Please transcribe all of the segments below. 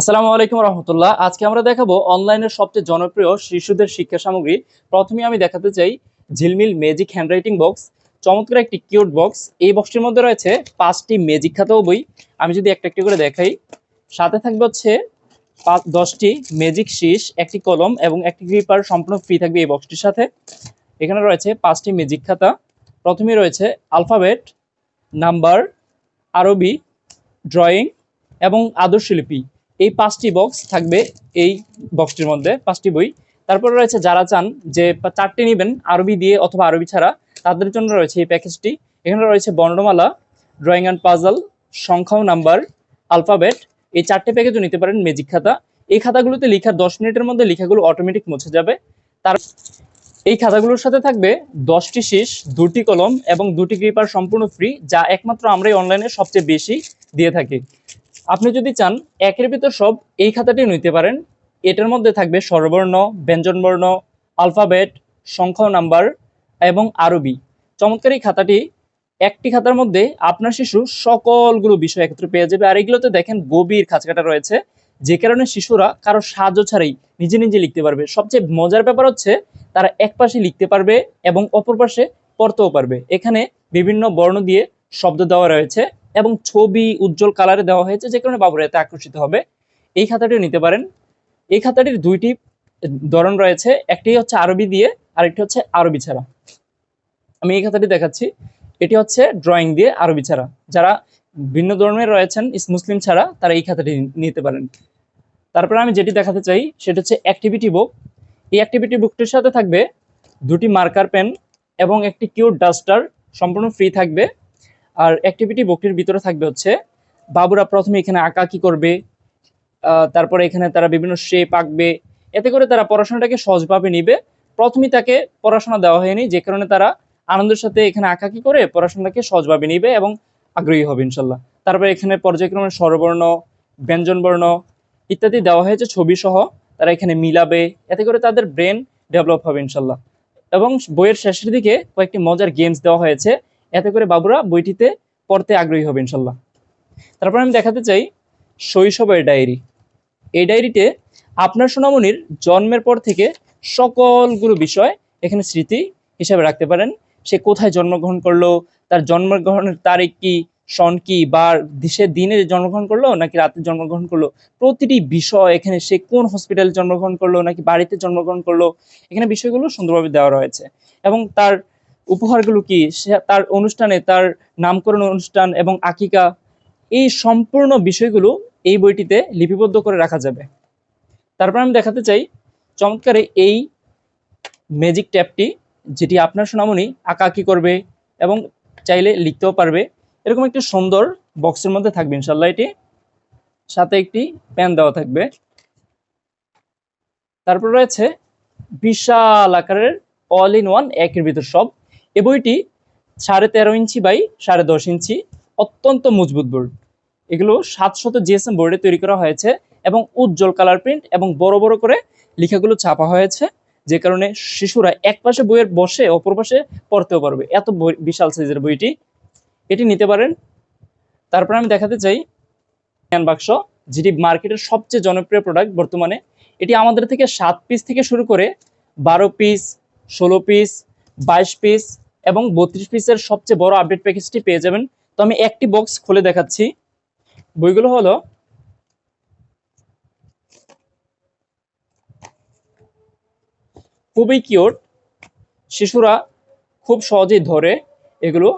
আসসালামু আলাইকুম রহমতুল্লাহ। আজকে আমরা দেখাবো অনলাইনের সবচেয়ে জনপ্রিয় শিশুদের শিক্ষা সামগ্রী। প্রথমে আমি দেখাতে চাই ঝিলমিল ম্যাজিক হ্যান্ডরাইটিং বক্স। চমৎকার একটি কিউট বক্স। এই বক্সটির মধ্যে রয়েছে পাঁচটি ম্যাজিক খাতাও বই। আমি যদি একটা একটি করে দেখাই, সাথে থাকবে হচ্ছে পাঁচ, দশটি ম্যাজিক শীষ, একটি কলম এবং একটি গ্রিপার সম্পূর্ণ ফ্রি থাকবে এই বক্সটির সাথে। এখানে রয়েছে পাঁচটি ম্যাজিক খাতা। প্রথমে রয়েছে আলফাবেট, নাম্বার, আরবি, ড্রয়িং এবং আদর্শলিপি এই পাঁচটি বক্স থাকবে এই বক্সটির মধ্যে, পাঁচটি বই। তারপরে রয়েছে যারা চান যে চারটি নেবেন, আরবি দিয়ে অথবা আরবি ছাড়া, তাদের জন্য রয়েছে এই প্যাকেজটি এখানে রয়েছে বর্ণমালা ড্রয়িং অ্যান্ড পাজল সংখ্যাও নাম্বার আলফাবেট এই চারটে প্যাকেজও নিতে পারেন ম্যাজিক খাতা। এই খাতাগুলোতে লেখা দশ মিনিটের মধ্যে লেখাগুলো অটোমেটিক মুছে যাবে। তার এই খাতাগুলোর সাথে থাকবে দশটি শীষ দুটি কলম এবং দুটি গ্রিপার সম্পূর্ণ ফ্রি যা একমাত্র আমরাই অনলাইনে সবচেয়ে বেশি দিয়ে থাকি। আপনি যদি চান, একের ভিতর সব এই খাতাটি নিতে পারেন। এটার মধ্যে থাকবে স্বরবর্ণ, ব্যঞ্জনবর্ণ আলফাবেট সংখ্যা নাম্বার এবং আরবি। চমৎকার এই খাতাটি একটি খাতার মধ্যে আপনার শিশু সকলগুলো বিষয় একত্রে পেয়ে যাবে। আর এগুলোতে দেখেন গভীর খাঁচকাটা রয়েছে, যে কারণে শিশুরা কারও সাহায্য ছাড়াই নিজে নিজে লিখতে পারবে। সবচেয়ে মজার ব্যাপার হচ্ছে, তারা এক পাশে লিখতে পারবে এবং অপর পাশে পড়তেও পারবে। এখানে বিভিন্ন বর্ণ দিয়ে শব্দ দেওয়া রয়েছে। এবং ছবি উজ্জ্বল কালারে দেওয়া হয়েছে, যে কারণে বাবুরা এতে আকর্ষিত হবে। এই খাতাটিও নিতে পারেন। এই খাতাটির দুইটি ধরন রয়েছে, একটি হচ্ছে আরবি দিয়ে, আরেকটি হচ্ছে আরবি ছাড়া। আমি এই খাতাটি দেখাচ্ছি। এটি হচ্ছে ড্রয়িং দিয়ে আরবি ছাড়া। যারা ভিন্ন ধর্মের রয়েছেন মুসলিম ছাড়া, তারা এই খাতাটি নিতে পারেন। তারপরে আমি যেটি দেখাতে চাই, সেটা হচ্ছে অ্যাক্টিভিটি বুক এই অ্যাক্টিভিটি বুকটির সাথে থাকবে দুটি মার্কার পেন এবং একটি কিউট ডাস্টার সম্পূর্ণ ফ্রি থাকবে। আর অ্যাক্টিভিটি বুকটির ভিতরে থাকবে হচ্ছে, বাবুরা প্রথমে এখানে আঁকাকি করবে তারপরে এখানে তারা বিভিন্ন শেপ আঁকবে, এতে করে তারা পড়াশোনাটাকে সহজভাবে নিবে। প্রথমেই তাকে পড়াশোনা দেওয়া হয়নি, যে কারণে তারা আনন্দের সাথে এখানে আঁকাকি করে, পড়াশোনাটাকে সহজভাবে নিবে এবং আগ্রহী হবে ইনশাল্লাহ। তারপরে এখানে পর্যায়ক্রমে স্বরবর্ণ, ব্যঞ্জনবর্ণ ইত্যাদি দেওয়া হয়েছে ছবি সহ তারা এখানে মিলাবে, এতে করে তাদের ব্রেন ডেভেলপ হবে ইনশাল্লাহ। এবং বইয়ের শেষের দিকে কয়েকটি মজার গেমস দেওয়া হয়েছে এতে করে বাবুরা বইটিতে পড়তে আগ্রহী হবে, ইনশাল্লাহ। তারপর আমি দেখাতে চাই শৈশবের ডায়েরি। এই ডায়েরিতে আপনার সোনামণির জন্মের পর থেকে সকলগুলো বিষয় এখানে স্মৃতি হিসাবে রাখতে পারেন। সে কোথায় জন্মগ্রহণ করল, তার জন্মগ্রহণের তারিখ কি, সন কি, বা সে দিনে জন্মগ্রহণ করল নাকি রাতে জন্মগ্রহণ করল, প্রতিটি বিষয় এখানে সে কোন হসপিটালে জন্মগ্রহণ করল নাকি বাড়িতে জন্মগ্রহণ করল, এখানে বিষয়গুলো সুন্দরভাবে দেওয়া রয়েছে। এবং তার উপহারগুলো কি? সে তার অনুষ্ঠানে তার নামকরণ অনুষ্ঠান এবং আকিকা, এই সম্পূর্ণ বিষয়গুলো এই বইটিতে লিপিবদ্ধ করে রাখা যাবে। তারপর আমি দেখাতে চাই চমৎকারে এই ম্যাজিক ট্যাপটি যেটি আপনার সোনামণি আঁকাআঁকি করবে এবং চাইলে লিখতেও পারবে। এরকম একটি সুন্দর বক্সের মধ্যে থাকবে ইনশাল্লাহ এটি। সাথে একটি প্যান দেওয়া থাকবে। তারপর রয়েছে বিশাল আকারের অল ইন ওয়ান একের ভিতর সব। এ বইটি সাড়ে তেরো ইঞ্চি বাই সাড়ে দশ ইঞ্চি, অত্যন্ত মজবুত বোর্ড। এগুলো সাতশত জিএসএম বোর্ডে তৈরি করা হয়েছে এবং উজ্জ্বল কালার প্রিন্ট এবং বড় বড় করে লেখাগুলো ছাপা হয়েছে, যে কারণে শিশুরা এক পাশে বইয়ের বসে অপর পাশে পড়তেও পারবে। এত বিশাল সাইজের বইটি। এটি নিতে পারেন। তারপর আমি দেখাতে চাই জ্ঞান বাক্স, যেটি মার্কেটের সবচেয়ে জনপ্রিয় প্রোডাক্ট বর্তমানে। এটি আমাদের থেকে সাত পিস থেকে শুরু করে বারো পিস ষোলো পিস বাইশ পিস এবং বত্রিশ পিসের সবচেয়ে বড় আপডেট প্যাকেজটি পেয়ে যাবেন। তো আমি একটি বক্স খুলে দেখাচ্ছি। বইগুলো হলো, খুবই কিউট শিশুরা খুব সহজেই ধরে, এগুলো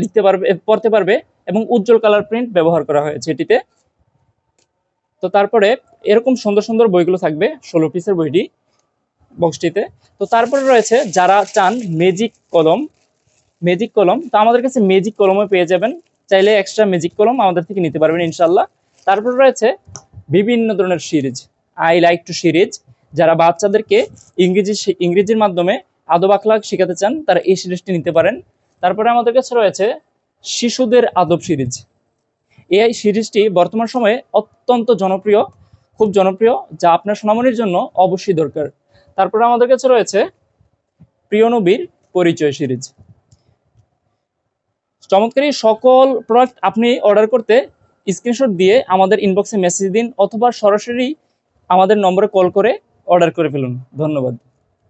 লিখতে পারবে, পড়তে পারবে এবং উজ্জ্বল কালার প্রিন্ট ব্যবহার করা হয়েছে এটিতে তো তারপরে এরকম সুন্দর সুন্দর বইগুলো থাকবে, ষোলো পিসের বইটি বক্সটিতে তো তারপরে রয়েছে, যারা চান ম্যাজিক কলম ম্যাজিক কলম তো আমাদের কাছে ম্যাজিক কলমও পেয়ে যাবেন। চাইলে এক্সট্রা ম্যাজিক কলম আমাদের থেকে নিতে পারবেন ইনশাল্লাহ তারপর রয়েছে বিভিন্ন ধরনের series. I like to series যারা বাচ্চাদেরকে ইংরেজি ইংরেজির মাধ্যমে আদব আখলাক শেখাতে চান, তারা এই সিরিজটি নিতে পারেন। তারপরে আমাদের কাছে রয়েছে শিশুদের আদব সিরিজ। এই সিরিজটি বর্তমান সময়ে অত্যন্ত জনপ্রিয়, খুব জনপ্রিয়, যা আপনার সোনামণির জন্য অবশ্যই দরকার। তারপরে আমাদের কাছে রয়েছে প্রিয় নবীর পরিচয় সিরিজ। চমৎকারী সকল প্রোডাক্ট আপনি অর্ডার করতে স্ক্রিনশট দিয়ে আমাদের ইনবক্সে মেসেজ দিন অথবা সরাসরি আমাদের নম্বরে কল করে অর্ডার করে ফেলুন। ধন্যবাদ।